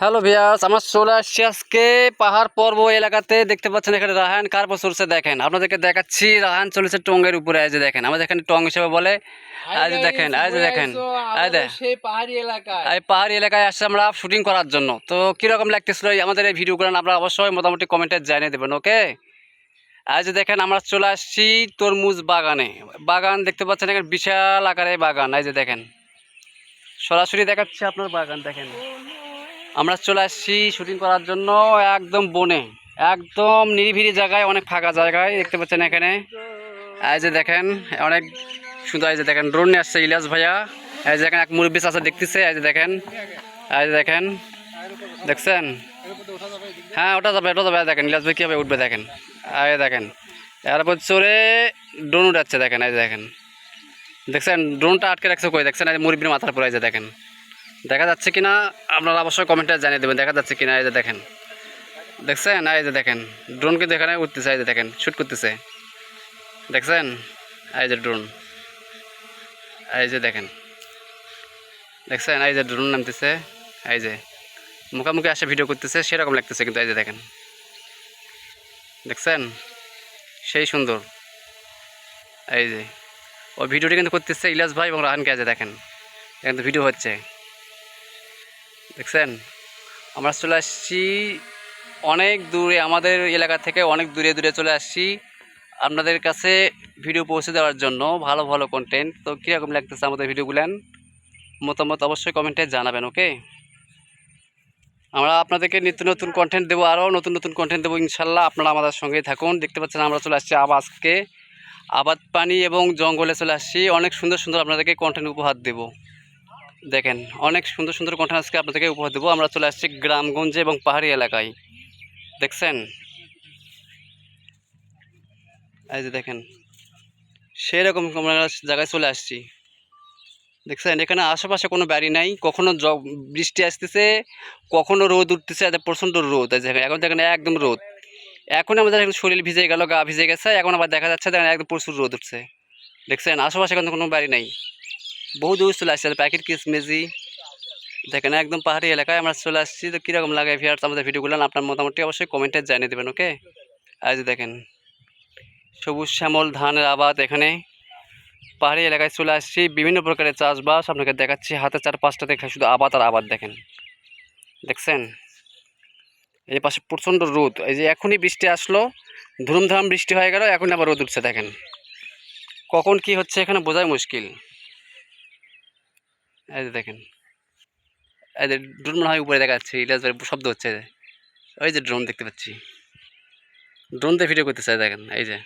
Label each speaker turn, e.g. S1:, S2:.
S1: Hello ভিয়াস আমার চলে আসছি আজকে পাহাড় পর্ব এলাকাতে। দেখতে পাচ্ছেন এখানে রাহান কার পর চলছে দেখেন। আপনাদেরকে দেখাচ্ছি রাহান চলেছে টঙ্গের উপরে যে দেখেন। আমাদের এখানে টং হিসেবে বলে যে দেখেন যে দেখেন এই
S2: পাহাড়ি এলাকায়?
S1: এই পাহাড়ি এলাকায় আসছে আমরা শুটিং করার জন্য। তো কীরকম লাগতেছিল আমাদের এই ভিডিওগুলো আপনারা অবশ্যই মোটামুটি কমেন্টে জানিয়ে দেবেন ওকে আজ দেখেন আমরা চলে আসছি তরমুজ বাগানে। বাগান দেখতে পাচ্ছেন এখানে বিশাল আকারে বাগান এই যে দেখেন। সরাসরি দেখাচ্ছি আপনার বাগান দেখেন। আমরা চলে আসছি শুটিং করার জন্য একদম বনে, একদম নিরিবিলি জায়গায়, অনেক ফাঁকা জায়গায়, দেখতে পাচ্ছেন এখানে। এই যে দেখেন, অনেক সুন্দর, এই যে দেখেন ড্রোন নিয়ে আসছে ইলিয়াস ভাইয়া। এই যে দেখেন, এক মুরব্বী চাষা দেখতেছে, এই যে দেখেন, এই যে দেখেন, দেখছেন? হ্যাঁ ওটা যাবে ওটা যাবে দেখেন, ইলিয়াস ভাই কীভাবে উঠবে, দেখেন, এই দেখেন। এরপর চড়ে ড্রোন উঠাচ্ছে, দেখেন, এই দেখেন। দেখছেন ড্রোনটা আটকে রাখছে কই? দেখছেন মুরব্বীর মাথার পরে এই যে দেখেন। দেখা যাচ্ছে কিনা, আপনারা অবশ্যই কমেন্টে জানিয়ে দেবেন, দেখা যাচ্ছে কিনা, এই যে দেখেন। দেখছেন? এই যে দেখেন ড্রোন কিন্তু এখানে উঠতেছে, এই যে দেখেন শ্যুট করতেছে। দেখছেন? এই যে ড্রোন এই যে দেখেন। দেখছেন? এই যে ড্রোন নামতেছে, এই যে। মুখামুখি আসে ভিডিও করতেছে, সেরকম লাগতেছে কিন্তু, এই যে দেখেন। দেখছেন? সেই সুন্দর। এই যে। ওই ভিডিওটি কিন্তু করতেছে ইলিয়াস ভাই এবং রাহানকে আছে দেখেন। এখানে তো ভিডিও হচ্ছে। দেখছেন? আমরা চলে আসছি অনেক দূরে, আমাদের এলাকা থেকে অনেক দূরে দূরে চলে আসছি আপনাদের কাছে ভিডিও পৌঁছে দেওয়ার জন্য ভালো ভালো কন্টেন্ট তো কীরকম লাগতেছে আমাদের ভিডিওগুলান? মতামত অবশ্যই কমেন্টে জানাবেন ওকে আমরা আপনাদেরকে নিত্য নতুন কন্টেন্ট দেবো আরও, নতুন নতুন কন্টেন্ট দেবো ইনশাল্লাহ। আপনারা আমাদের সঙ্গে থাকুন। দেখতে পাচ্ছেন আমরা চলে আসছি আবাসকে আবাদ পানি এবং জঙ্গলে চলে আসছি। অনেক সুন্দর সুন্দর আপনাদেরকে কন্টেন্ট উপহার দেবো। দেখেন, অনেক সুন্দর সুন্দর কন্টেন্ট আজকে আপনাদেরকে উপহার দেবো। আমরা চলে আসছি গ্রামগঞ্জে এবং পাহাড়ি এলাকায়। দেখছেন? এই যে দেখেন, সেরকম আমরা জায়গায় চলে আসছি। দেখছেন, এখানে আশেপাশে কোনো বাড়ি নাই। কখনো বৃষ্টি আসতেছে, কখনো রোদ উঠতেছে এত প্রচণ্ড রোদ। এখন দেখেন একদম রোদ। এখন আমাদের এখন শরীর ভিজে গেল, গা ভিজে গেছে। এখন আবার দেখা যাচ্ছে, দেখেন একদম প্রচুর রোদ উঠছে। দেখছেন, আশেপাশে কিন্তু কোনো বাড়ি নাই। বহু দূর চলে আসছে, প্যাকেট কিসমেজি দেখেন, একদম পাহাড়ি এলাকায় আমরা চলে আসছি। তো কীরকম লাগে ভিয়ার্স আমাদের ভিডিওগুলো আপনার মোটামুটি অবশ্যই কমেন্টে জানিয়ে দেবেন ওকে আজ দেখেন, সবুজ শ্যামল ধানের আবাদ এখানে। পাহাড়ি এলাকায় চলে আসছি, বিভিন্ন প্রকারের চাষবাস আপনাকে দেখাচ্ছি। হাতে চার পাঁচটা দেখে শুধু আবাদ আর আবাদ দেখেন। দেখছেন? এই পাশে প্রচণ্ড রোদ। এই যে এখনই বৃষ্টি আসলো, ধুমধাম বৃষ্টি হয়ে গেল এখন আবার রোদ উঠছে, দেখেন। কখন কি হচ্ছে এখানে বোঝাই মুশকিল। এই দেখেন। এই যে ড্রোন মনে হয় উপরে দেখা যাচ্ছে ভাই শব্দ হচ্ছে। ওই যে ড্রোন দেখতে পাচ্ছি। ড্রোন দিয়ে ভিডিও করতে চাই দেখেন, এই যে।